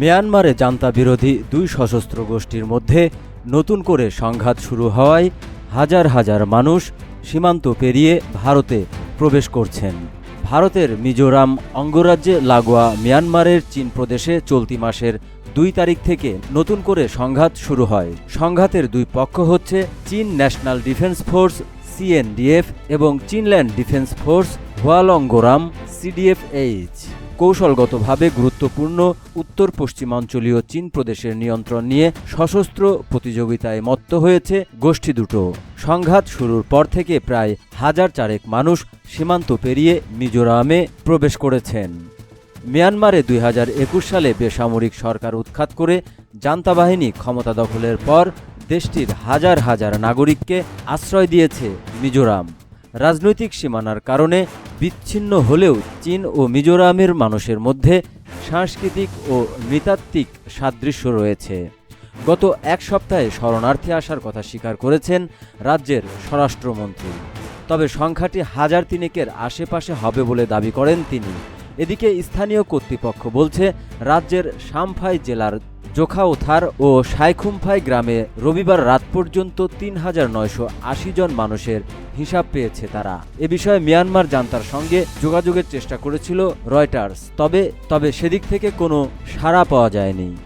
মিয়ানমারে জান্তা বিরোধী দুই সশস্ত্র গোষ্ঠীর মধ্যে নতুন করে সংঘাত শুরু হওয়ায় হাজার হাজার মানুষ সীমান্ত পেরিয়ে ভারতে প্রবেশ করছেন। ভারতের মিজোরাম অঙ্গরাজ্যে লাগোয়া মিয়ানমারের চীন প্রদেশে চলতি মাসের দুই তারিখ থেকে নতুন করে সংঘাত শুরু হয়। সংঘাতের দুই পক্ষ হচ্ছে চীন ন্যাশনাল ডিফেন্স ফোর্স সিএনডিএফ এবং চীনল্যান্ড ডিফেন্স ফোর্স হোয়ালঙ্গোরাম সিডিএফএইচ। কৌশলগতভাবে গুরুত্বপূর্ণ উত্তর পশ্চিমাঞ্চলীয় চীন প্রদেশের নিয়ন্ত্রণ নিয়ে সশস্ত্র প্রতিযোগিতায় মত্ত হয়েছে গোষ্ঠী দুটো। সংঘাত শুরুর পর থেকে প্রায় হাজার চারেক মানুষ সীমান্ত পেরিয়ে মিজোরামে প্রবেশ করেছেন। মিয়ানমারে দুই হাজার একুশ সালে বেসামরিক সরকার উৎখাত করে জান্তা বাহিনী ক্ষমতা দখলের পর দেশটির হাজার হাজার নাগরিককে আশ্রয় দিয়েছে মিজোরাম। রাজনৈতিক সীমানার কারণে বিচ্ছিন্ন হলেও চীন ও মিজোরামের মানুষের মধ্যে সাংস্কৃতিক ও নৃতাত্ত্বিক সাদৃশ্য রয়েছে। গত এক সপ্তাহে শরণার্থী আসার কথা স্বীকার করেছেন রাজ্যের স্বরাষ্ট্রমন্ত্রী। তবে সংখ্যাটি হাজার তিনেকের আশেপাশে হবে বলে দাবি করেন তিনি। এদিকে স্থানীয় কর্তৃপক্ষ বলছে, রাজ্যের সামফাই জেলার জোখাউথার ও সাইখুমফাই গ্রামে রবিবার রাত পর্যন্ত তিন হাজার নয়শো আশি জন মানুষের হিসাব পেয়েছে তারা। এ বিষয়ে মিয়ানমার জান্তার সঙ্গে যোগাযোগের চেষ্টা করেছিল রয়টার্স। তবে তবে সেদিক থেকে কোনো সাড়া পাওয়া যায়নি।